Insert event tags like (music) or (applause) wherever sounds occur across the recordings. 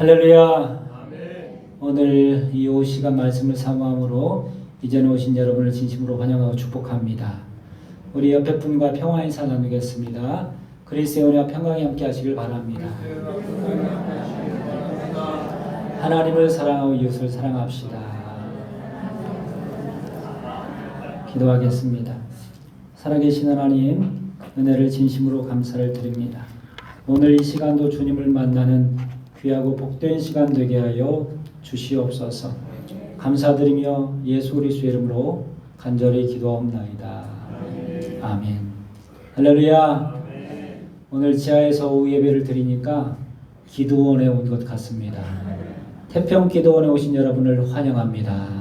할렐루야. 오늘 이 오후 시간 말씀을 사모함으로 이제는 오신 여러분을 진심으로 환영하고 축복합니다. 우리 옆에 분과 평화 인사 나누겠습니다. 그리스의 은혜와 평강이 함께 하시길 바랍니다. 하나님을 사랑하고 이웃을 사랑합시다. 기도하겠습니다. 살아계신 하나님, 은혜를 진심으로 감사를 드립니다. 오늘 이 시간도 주님을 만나는 귀하고 복된 시간 되게 하여 주시옵소서. 감사드리며 예수 그리스도의 이름으로 간절히 기도하옵나이다. 아멘. 할렐루야. 오늘 지하에서 오후 예배를 드리니까 기도원에 온 것 같습니다. 태평 기도원에 오신 여러분을 환영합니다.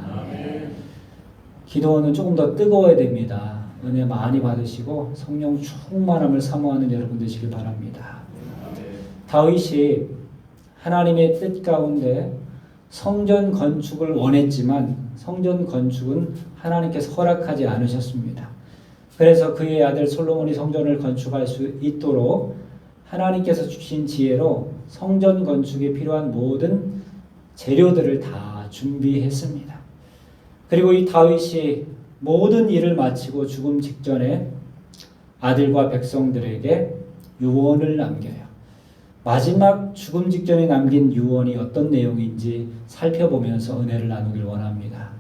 기도원은 조금 더 뜨거워야 됩니다. 은혜 많이 받으시고 성령 충만함을 사모하는 여러분 되시길 바랍니다. 다윗이 하나님의 뜻 가운데 성전 건축을 원했지만 성전 건축은 하나님께서 허락하지 않으셨습니다. 그래서 그의 아들 솔로몬이 성전을 건축할 수 있도록 하나님께서 주신 지혜로 성전 건축에 필요한 모든 재료들을 다 준비했습니다. 그리고 이 다윗이 모든 일을 마치고 죽음 직전에 아들과 백성들에게 유언을 남겨요. 마지막 죽음 직전에 남긴 유언이 어떤 내용인지 살펴보면서 은혜를 나누길 원합니다.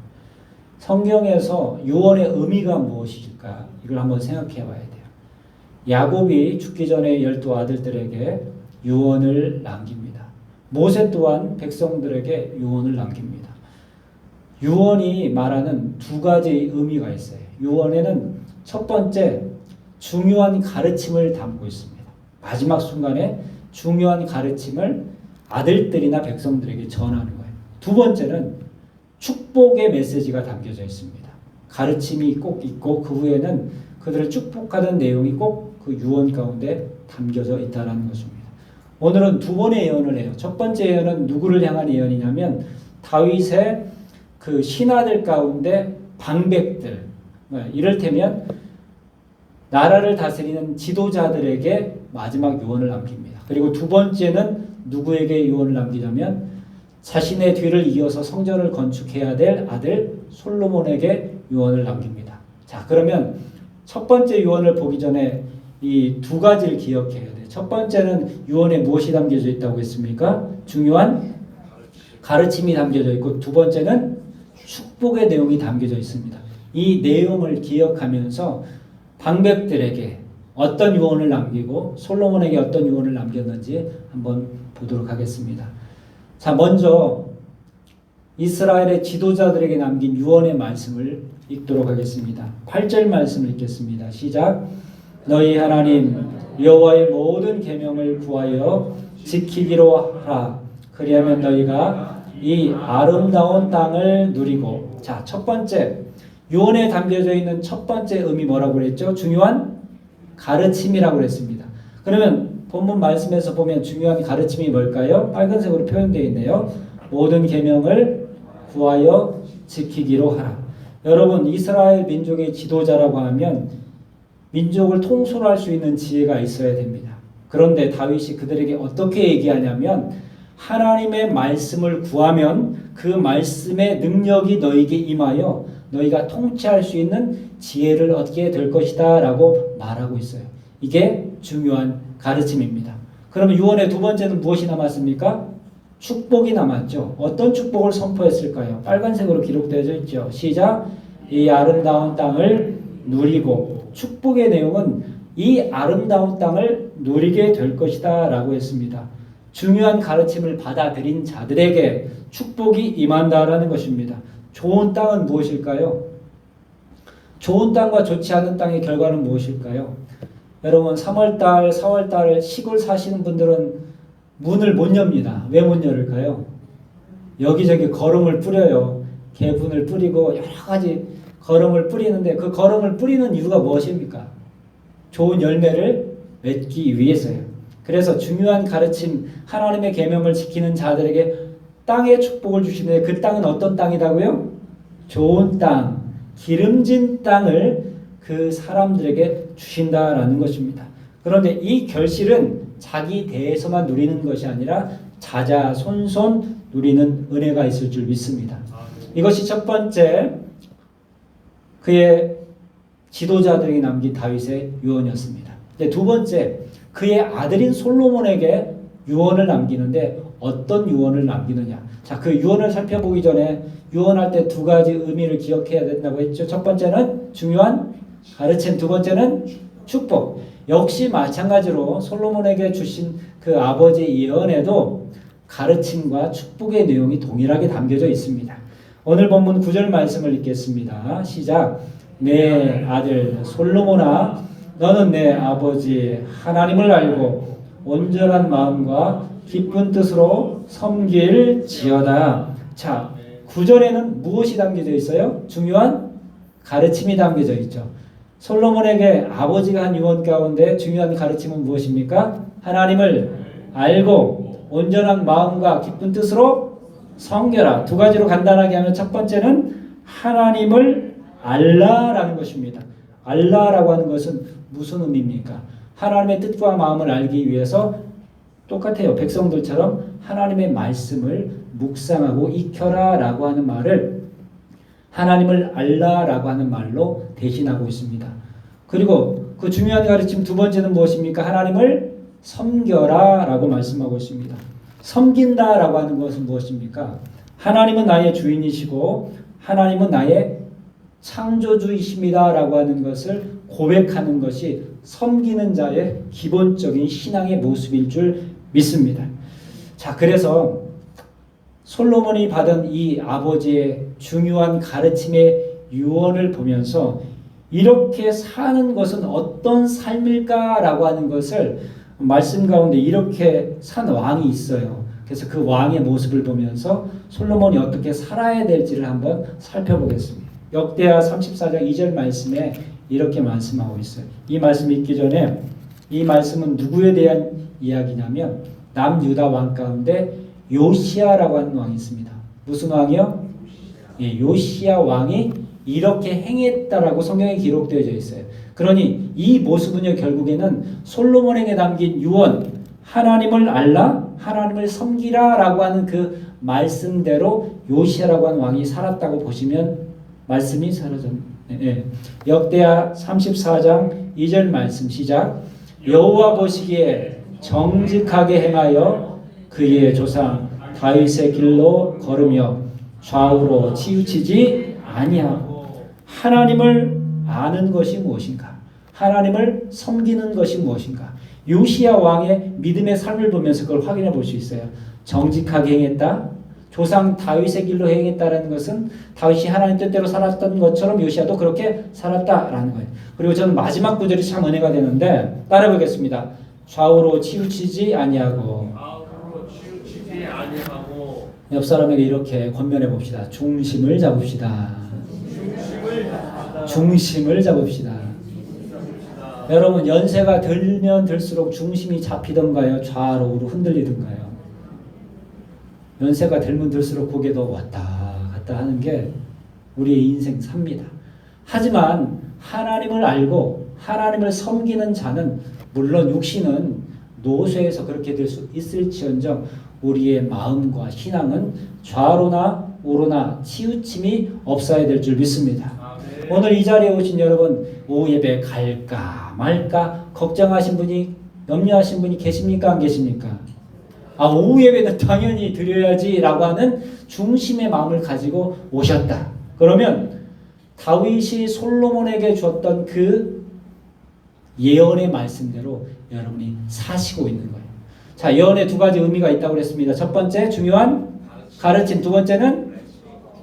성경에서 유언의 의미가 무엇일까? 이걸 한번 생각해 봐야 돼요. 야곱이 죽기 전에 열두 아들들에게 유언을 남깁니다. 모세 또한 백성들에게 유언을 남깁니다. 유언이 말하는 두 가지 의미가 있어요. 유언에는 첫 번째 중요한 가르침을 담고 있습니다. 마지막 순간에 중요한 가르침을 아들들이나 백성들에게 전하는 거예요. 두 번째는 축복의 메시지가 담겨져 있습니다. 가르침이 꼭 있고 그 후에는 그들을 축복하는 내용이 꼭 그 유언 가운데 담겨져 있다는 것입니다. 오늘은 두 번의 예언을 해요. 첫 번째 예언은 누구를 향한 예언이냐면 다윗의 그 신하들 가운데 방백들 네, 이를테면 나라를 다스리는 지도자들에게 마지막 유언을 남깁니다. 그리고 두 번째는 누구에게 유언을 남기냐면 자신의 뒤를 이어서 성전을 건축해야 될 아들 솔로몬에게 유언을 남깁니다. 자, 그러면 첫 번째 유언을 보기 전에 이 두 가지를 기억해야 돼요. 첫 번째는 유언에 무엇이 담겨져 있다고 했습니까? 중요한 가르침이 담겨져 있고 두 번째는 축복의 내용이 담겨져 있습니다. 이 내용을 기억하면서 방백들에게 어떤 유언을 남기고 솔로몬에게 어떤 유언을 남겼는지 한번 보도록 하겠습니다. 자, 먼저 이스라엘의 지도자들에게 남긴 유언의 말씀을 읽도록 하겠습니다. 8절 말씀을 읽겠습니다. 시작. 너희 하나님 여호와의 모든 계명을 구하여 지키기로 하라. 그리하면 너희가 이 아름다운 땅을 누리고 자, 첫 번째 유언에 담겨져 있는 첫 번째 의미 뭐라고 그랬죠? 중요한 가르침이라고 그랬습니다. 그러면 본문 말씀에서 보면 중요한 가르침이 뭘까요? 빨간색으로 표현되어 있네요. 모든 계명을 구하여 지키기로 하라. 여러분 이스라엘 민족의 지도자라고 하면 민족을 통솔할 수 있는 지혜가 있어야 됩니다. 그런데 다윗이 그들에게 어떻게 얘기하냐면 하나님의 말씀을 구하면 그 말씀의 능력이 너에게 임하여 너희가 통치할 수 있는 지혜를 얻게 될 것이다 라고 말하고 있어요. 이게 중요한 가르침입니다. 그러면 유언의 두 번째는 무엇이 남았습니까? 축복이 남았죠. 어떤 축복을 선포했을까요? 빨간색으로 기록되어 있죠. 시작. 이 아름다운 땅을 누리고 축복의 내용은 이 아름다운 땅을 누리게 될 것이다 라고 했습니다. 중요한 가르침을 받아들인 자들에게 축복이 임한다라는 것입니다. 좋은 땅은 무엇일까요? 좋은 땅과 좋지 않은 땅의 결과는 무엇일까요? 여러분 3월달, 4월달 시골 사시는 분들은 문을 못 엽니다. 왜 못 열을까요? 여기저기 거름을 뿌려요. 개분을 뿌리고 여러 가지 거름을 뿌리는데 그 거름을 뿌리는 이유가 무엇입니까? 좋은 열매를 맺기 위해서요. 그래서 중요한 가르침 하나님의 계명을 지키는 자들에게 땅의 축복을 주시는데 그 땅은 어떤 땅이라고요? 좋은 땅, 기름진 땅을 그 사람들에게 주신다라는 것입니다. 그런데 이 결실은 자기 대에서만 누리는 것이 아니라 자자 손손 누리는 은혜가 있을 줄 믿습니다. 이것이 첫 번째 그의 지도자들에게 남긴 다윗의 유언이었습니다. 네, 두 번째 그의 아들인 솔로몬에게 유언을 남기는데 어떤 유언을 남기느냐? 자, 그 유언을 살펴보기 전에 유언할 때 두 가지 의미를 기억해야 된다고 했죠. 첫 번째는 중요한 가르침, 두 번째는 축복. 역시 마찬가지로 솔로몬에게 주신 그 아버지의 예언에도 가르침과 축복의 내용이 동일하게 담겨져 있습니다. 오늘 본문 9절 말씀을 읽겠습니다. 시작. 내 아들 솔로몬아 너는 내 아버지 하나님을 알고 온전한 마음과 기쁜 뜻으로 섬길지어다. 자, 9절에는 무엇이 담겨져 있어요? 중요한 가르침이 담겨져 있죠. 솔로몬에게 아버지가 한 유언 가운데 중요한 가르침은 무엇입니까? 하나님을 알고 온전한 마음과 기쁜 뜻으로 섬겨라. 두 가지로 간단하게 하면 첫 번째는 하나님을 알라라는 것입니다. 알라라고 하는 것은 무슨 의미입니까? 하나님의 뜻과 마음을 알기 위해서 똑같아요. 백성들처럼 하나님의 말씀을 묵상하고 익혀라 라고 하는 말을 하나님을 알라 라고 하는 말로 대신하고 있습니다. 그리고 그 중요한 가르침 두 번째는 무엇입니까? 하나님을 섬겨라 라고 말씀하고 있습니다. 섬긴다 라고 하는 것은 무엇입니까? 하나님은 나의 주인이시고 하나님은 나의 창조주이십니다 라고 하는 것을 고백하는 것이 섬기는 자의 기본적인 신앙의 모습일 줄 믿습니다. 자, 그래서 솔로몬이 받은 이 아버지의 중요한 가르침의 유언을 보면서 이렇게 사는 것은 어떤 삶일까라고 하는 것을 말씀 가운데 이렇게 산 왕이 있어요. 그래서 그 왕의 모습을 보면서 솔로몬이 어떻게 살아야 될지를 한번 살펴보겠습니다. 역대하 34장 2절 말씀에 이렇게 말씀하고 있어요. 이 말씀 읽기 전에 이 말씀은 누구에 대한 이야기냐면 남유다 왕 가운데 요시아라고 하는 왕이 있습니다. 무슨 왕이요? 예, 요시아 왕이 이렇게 행했다라고 성경에 기록되어져 있어요. 그러니 이 모습은요 결국에는 솔로몬에게 담긴 유언 하나님을 알라 하나님을 섬기라라고 하는 그 말씀대로 요시아라고 하는 왕이 살았다고 보시면 말씀이 사라졌네. 예. 역대하 34장 2절 말씀 시작. 여호와 보시기에 정직하게 행하여 그의 조상 다윗의 길로 걸으며 좌우로 치우치지 아니하고 하나님을 아는 것이 무엇인가? 하나님을 섬기는 것이 무엇인가? 요시야 왕의 믿음의 삶을 보면서 그걸 확인해 볼 수 있어요. 정직하게 행했다. 조상 다윗의 길로 행했다라는 것은 다윗이 하나님 뜻대로 살았던 것처럼 요시야도 그렇게 살았다라는 거예요. 그리고 저는 마지막 구절이 참 은혜가 되는데 따라 보겠습니다. 좌우로 치우치지 아니하고 옆 사람에게 이렇게 권면해 봅시다. 중심을 잡읍시다. 중심을 잡읍시다. 여러분 연세가 들면 들수록 중심이 잡히던가요? 좌로 우로 흔들리던가요? 연세가 들면 들수록 고개도 왔다 갔다 하는 게 우리의 인생 삽니다. 하지만 하나님을 알고 하나님을 섬기는 자는 물론 육신은 노쇠해서 그렇게 될 수 있을지언정 우리의 마음과 신앙은 좌로나 우로나 치우침이 없어야 될 줄 믿습니다. 아멘. 오늘 이 자리에 오신 여러분 오후 예배 갈까 말까 걱정하신 분이 염려하신 분이 계십니까 안 계십니까? 아 오후 예배는 당연히 드려야지라고 하는 중심의 마음을 가지고 오셨다. 그러면 다윗이 솔로몬에게 줬던 그 예언의 말씀대로 여러분이 사시고 있는 거예요. 자 예언에 두 가지 의미가 있다고 그랬습니다. 첫 번째 중요한 가르침, 두 번째는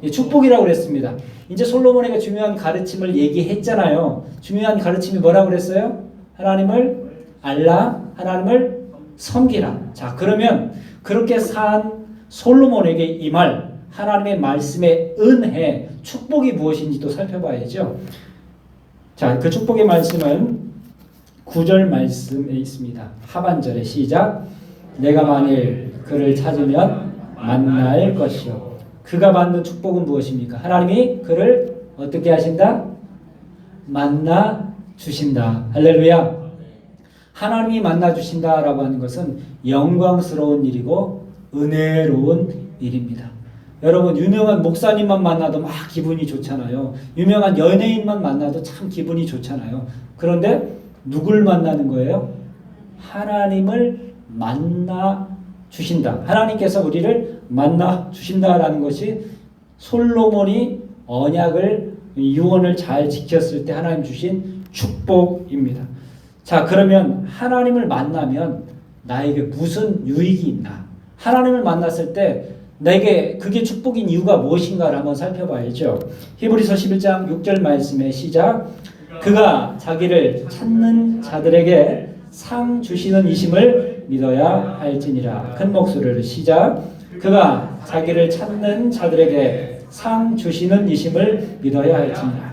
이 축복이라고 그랬습니다. 이제 솔로몬에게 중요한 가르침을 얘기했잖아요. 중요한 가르침이 뭐라고 그랬어요? 하나님을 알라, 하나님을 섬기라. 자, 그러면 그렇게 산 솔로몬에게 이 말, 하나님의 말씀의 은혜, 축복이 무엇인지 또 살펴봐야죠. 자, 그 축복의 말씀은 9절 말씀에 있습니다. 하반절에 시작. 내가 만일 그를 찾으면 만날 것이요. 그가 받는 축복은 무엇입니까? 하나님이 그를 어떻게 하신다? 만나 주신다. 할렐루야. 하나님이 만나 주신다라고 하는 것은 영광스러운 일이고 은혜로운 일입니다. 여러분 유명한 목사님만 만나도 막 기분이 좋잖아요. 유명한 연예인만 만나도 참 기분이 좋잖아요. 그런데 누굴 만나는 거예요? 하나님을 만나 주신다. 하나님께서 우리를 만나 주신다라는 것이 솔로몬이 언약을 유언을 잘 지켰을 때 하나님 주신 축복입니다. 자, 그러면 하나님을 만나면 나에게 무슨 유익이 있나? 하나님을 만났을 때 내게 그게 축복인 이유가 무엇인가를 한번 살펴봐야죠. 히브리서 11장 6절 말씀의 시작. 그가 자기를 찾는 자들에게 상 주시는 이심을 믿어야 할지니라. 큰 목소리로 시작. 그가 자기를 찾는 자들에게 상 주시는 이심을 믿어야 할지니라.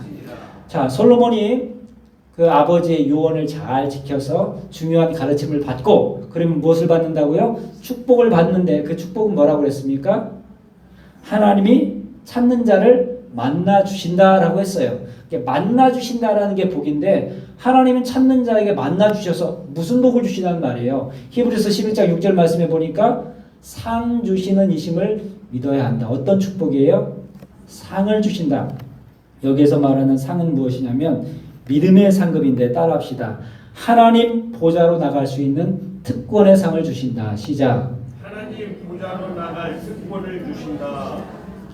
자, 솔로몬이 그 아버지의 유언을 잘 지켜서 중요한 가르침을 받고 그러면 무엇을 받는다고요? 축복을 받는데 그 축복은 뭐라고 그랬습니까? 하나님이 찾는 자를 만나 주신다라고 했어요. 만나 주신다라는 게 복인데 하나님은 찾는 자에게 만나 주셔서 무슨 복을 주시단 말이에요. 히브리서 11장 6절 말씀에 보니까 상 주시는 이심을 믿어야 한다. 어떤 축복이에요? 상을 주신다. 여기에서 말하는 상은 무엇이냐면 믿음의 상급인데 따라합시다. 하나님 보좌로 나갈 수 있는 특권의 상을 주신다. 시작. 하나님 보좌로 나갈 특권을 주신다.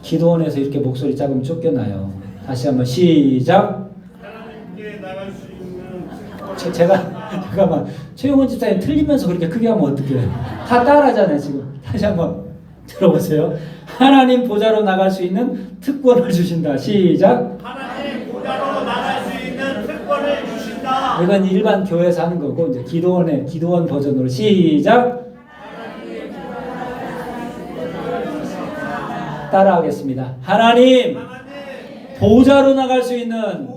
기도원에서 이렇게 목소리 작으면 쫓겨나요. 다시 한번 시작. 하나님께 나갈 수 있는. 제, 제가 잠깐만 최용원 집사님 틀리면서 그렇게 크게 하면 어떡해? 다 따라하잖아요 지금. 다시 한번 들어보세요. 하나님 보좌로 나갈 수 있는 특권을 주신다. 시작. 하나님 보좌로 나갈 수 있는 특권을 주신다. 이건 일반 교회에서 하는 거고 이제 기도원의 기도원 버전으로 시작. 따라하겠습니다. 하나님 보좌로 나갈 수 있는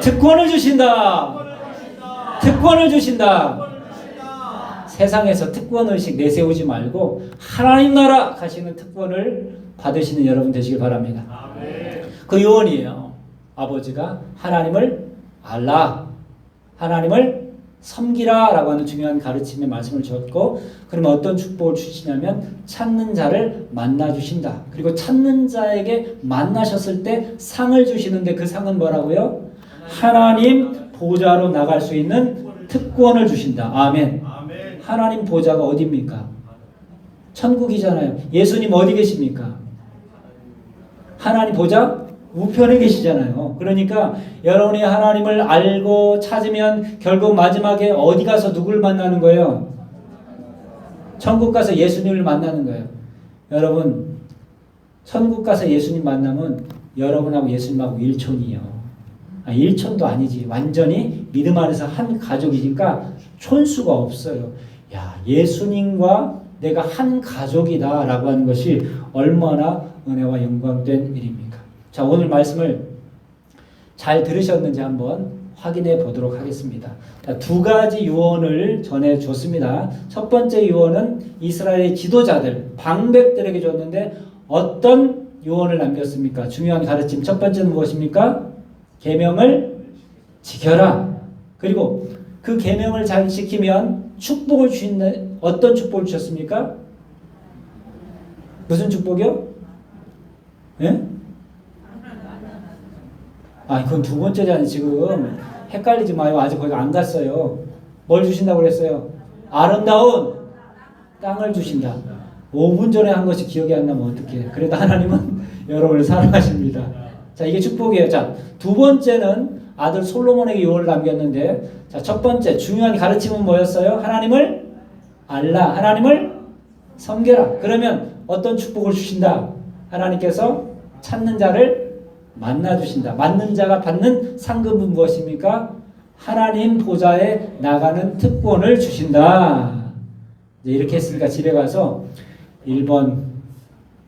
특권을 주신다. 특권을 주신다. 세상에서 특권 의식 내세우지 말고 하나님 나라 가시는 특권을 받으시는 여러분 되시길 바랍니다. 그 요원이에요. 아버지가 하나님을 알라, 하나님을 섬기라라고 하는 중요한 가르침의 말씀을 주었고, 그러면 어떤 축복을 주시냐면 찾는 자를 만나 주신다. 그리고 찾는 자에게 만나셨을 때 상을 주시는데 그 상은 뭐라고요? 하나님 보좌로 나갈 수 있는 특권을 주신다. 아멘. 하나님 보좌가 어디입니까? 천국이잖아요. 예수님 어디 계십니까? 하나님 보좌 우편에 계시잖아요. 그러니까 여러분이 하나님을 알고 찾으면 결국 마지막에 어디 가서 누굴 만나는 거예요? 천국 가서 예수님을 만나는 거예요. 여러분, 천국 가서 예수님 만나면 여러분하고 예수님하고 일촌이요. 아, 일촌도 아니지. 완전히 믿음 안에서 한 가족이니까 촌수가 없어요. 야, 예수님과 내가 한 가족이다라고 하는 것이 얼마나 은혜와 영광된 일입니까? 자, 오늘 말씀을 잘 들으셨는지 한번 확인해 보도록 하겠습니다. 자, 두 가지 유언을 전해 줬습니다. 첫 번째 유언은 이스라엘의 지도자들, 방백들에게 줬는데 어떤 유언을 남겼습니까? 중요한 가르침 첫 번째는 무엇입니까? 계명을 지켜라. 그리고 그 계명을 잘 지키면 축복을 주시는 어떤 축복을 주셨습니까? 무슨 축복이요? 예? 아, 그건 두 번째잖아요. 지금 헷갈리지 마요. 아직 거기 안 갔어요. 뭘 주신다고 그랬어요? 아름다운 땅을 주신다. 5분 전에 한 것이 기억이 안 나면 어떡해. 그래도 하나님은 (laughs) 여러분을 사랑하십니다. 자, 이게 축복이에요. 자, 두 번째는 아들 솔로몬에게 유언을 남겼는데, 자, 첫 번째 중요한 가르침은 뭐였어요? 하나님을 알라. 하나님을 섬겨라. 그러면 어떤 축복을 주신다? 하나님께서 찾는 자를 만나 주신다. 맞는 자가 받는 상급은 무엇입니까? 하나님 보좌에 나가는 특권을 주신다. 이렇게 했으니까 집에 가서 1번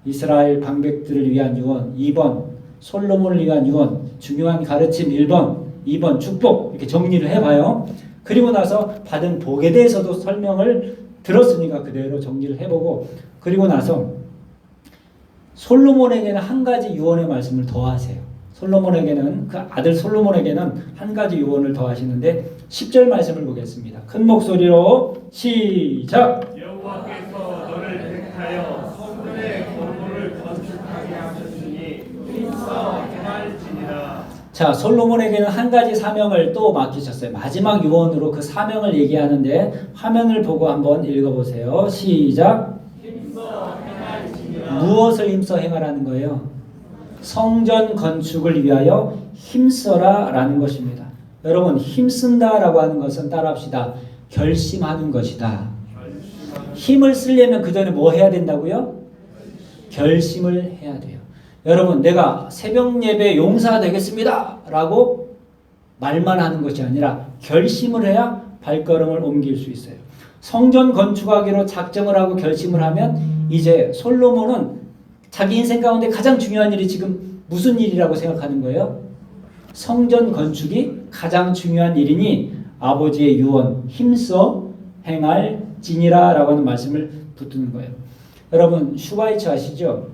이스라엘 방백들을 위한 유언, 2번 솔로몬을 위한 유언, 중요한 가르침 1번, 2번 축복 이렇게 정리를 해봐요. 그리고 나서 받은 복에 대해서도 설명을 들었으니까 그대로 정리를 해보고 그리고 나서 솔로몬에게는 한 가지 유언의 말씀을 더하세요. 솔로몬에게는 그 아들 솔로몬에게는 한 가지 유언을 더하시는데 10절 말씀을 보겠습니다. 큰 목소리로 시작. 여호와께서 너를 택하여 성전의 건물을 건축하게 하셨으니 힘써 행할지니라. 자, 솔로몬에게는 한 가지 사명을 또 맡기셨어요. 마지막 유언으로 그 사명을 얘기하는데 화면을 보고 한번 읽어보세요. 시작. 무엇을 힘써 행하라는 거예요? 성전 건축을 위하여 힘써라 라는 것입니다. 여러분 힘쓴다 라고 하는 것은 따라합시다. 결심하는 것이다. 힘을 쓰려면 그 전에 뭐 해야 된다고요? 결심을 해야 돼요. 여러분 내가 새벽 예배 용사 되겠습니다 라고 말만 하는 것이 아니라 결심을 해야 발걸음을 옮길 수 있어요. 성전 건축하기로 작정을 하고 결심을 하면 이제 솔로몬은 자기 인생 가운데 가장 중요한 일이 지금 무슨 일이라고 생각하는 거예요? 성전 건축이 가장 중요한 일이니 아버지의 유언 힘써 행할 지니라라고 하는 말씀을 붙드는 거예요. 여러분 슈바이처 아시죠?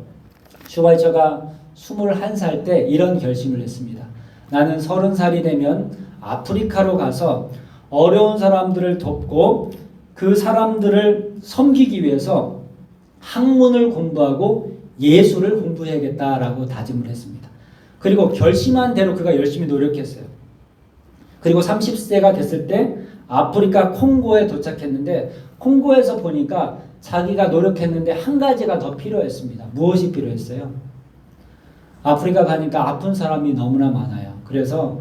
슈바이처가 21살 때 이런 결심을 했습니다. 나는 30살이 되면 아프리카로 가서 어려운 사람들을 돕고 그 사람들을 섬기기 위해서 학문을 공부하고 예술을 공부해야겠다라고 다짐을 했습니다. 그리고 결심한 대로 그가 열심히 노력했어요. 그리고 30세가 됐을 때 아프리카 콩고에 도착했는데 콩고에서 보니까 자기가 노력했는데 한 가지가 더 필요했습니다. 무엇이 필요했어요? 아프리카 가니까 아픈 사람이 너무나 많아요. 그래서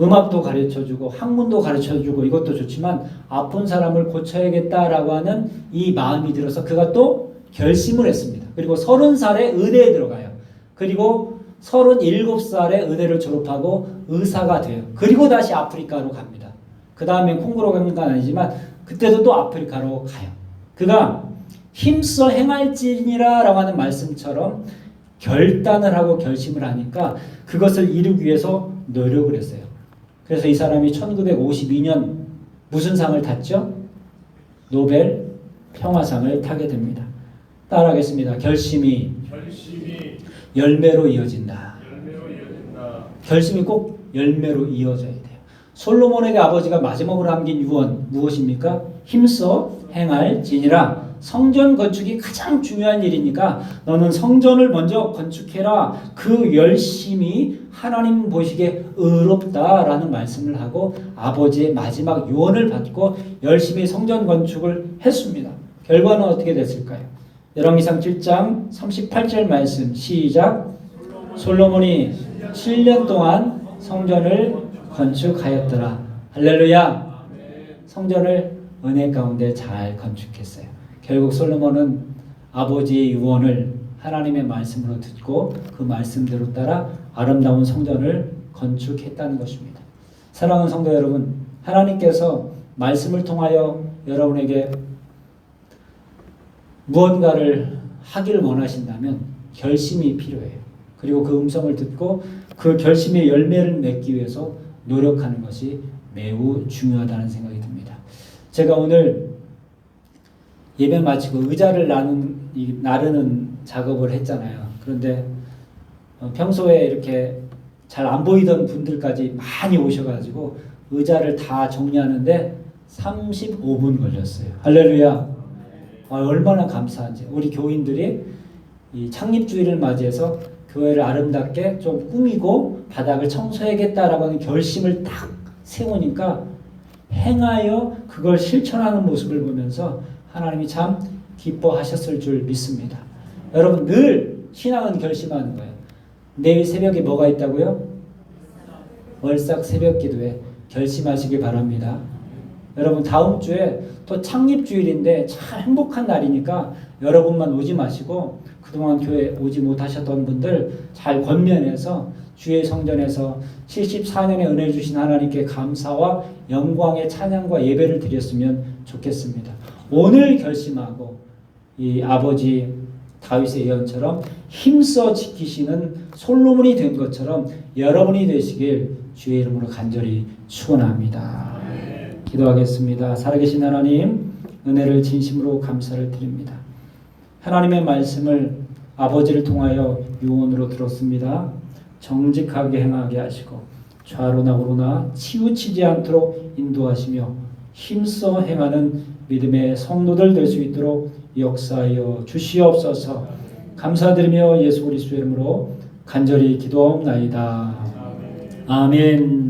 음악도 가르쳐 주고 학문도 가르쳐 주고 이것도 좋지만 아픈 사람을 고쳐야겠다라고 하는 이 마음이 들어서 그가 또 결심을 했습니다. 그리고 서른 살에 의대에 들어가요. 그리고 서른 일곱 살에 의대를 졸업하고 의사가 돼요. 그리고 다시 아프리카로 갑니다. 그 다음에 콩고로 가는 건 아니지만 그때도 또 아프리카로 가요. 그가 힘써 행할지니라 라고 하는 말씀처럼 결단을 하고 결심을 하니까 그것을 이루기 위해서 노력을 했어요. 그래서 이 사람이 1952년 무슨 상을 탔죠? 노벨 평화상을 타게 됩니다. 따라하겠습니다. 결심이 결심이 열매로 이어진다. 열매로 이어진다. 결심이 꼭 열매로 이어져야 돼요. 솔로몬에게 아버지가 마지막으로 남긴 유언 무엇입니까? 힘써 행할 지니라. 성전 건축이 가장 중요한 일이니까 너는 성전을 먼저 건축해라. 그 열심이 하나님 보시기에 의롭다라는 말씀을 하고 아버지의 마지막 유언을 받고 열심히 성전 건축을 했습니다. 결과는 어떻게 됐을까요? 열왕기상 7장 38절 말씀 시작. 솔로몬이 7년 동안 성전을 건축하였더라. 할렐루야. 성전을 은혜 가운데 잘 건축했어요. 결국 솔로몬은 아버지의 유언을 하나님의 말씀으로 듣고 그 말씀대로 따라 아름다운 성전을 건축했다는 것입니다. 사랑하는 성도 여러분, 하나님께서 말씀을 통하여 여러분에게 무언가를 하기를 원하신다면 결심이 필요해요. 그리고 그 음성을 듣고 그 결심의 열매를 맺기 위해서 노력하는 것이 매우 중요하다는 생각이 듭니다. 제가 오늘 예배 마치고 의자를 나누는, 이, 나르는 작업을 했잖아요. 그런데 어, 평소에 이렇게 잘 안 보이던 분들까지 많이 오셔가지고 의자를 다 정리하는데 35분 걸렸어요. 할렐루야. 아, 얼마나 감사한지 우리 교인들이 이 창립주의를 맞이해서 교회를 아름답게 좀 꾸미고 바닥을 청소해야겠다라고 하는 결심을 딱 세우니까 행하여 그걸 실천하는 모습을 보면서 하나님이 참 기뻐하셨을 줄 믿습니다. 여러분 늘 신앙은 결심하는 거예요. 내일 새벽에 뭐가 있다고요? 월삭 새벽 기도에 결심하시길 바랍니다. 여러분 다음 주에 또 창립 주일인데 참 행복한 날이니까 여러분만 오지 마시고 그동안 교회 오지 못하셨던 분들 잘 권면해서 주의 성전에서 74년의 은혜를 주신 하나님께 감사와 영광의 찬양과 예배를 드렸으면 좋겠습니다. 오늘 결심하고 이 아버지 다윗의 예언처럼 힘써 지키시는 솔로몬이 된 것처럼 여러분이 되시길 주의 이름으로 간절히 축원합니다. 기도하겠습니다. 살아계신 하나님 은혜를 진심으로 감사를 드립니다. 하나님의 말씀을 아버지를 통하여 유언으로 들었습니다. 정직하게 행하게 하시고 좌로나 우로나 치우치지 않도록 인도하시며 힘써 행하는 믿음의 성도들 될 수 있도록 역사하여 주시옵소서. 감사드리며 예수 그리스도 이름으로 간절히 기도하옵나이다. 아멘.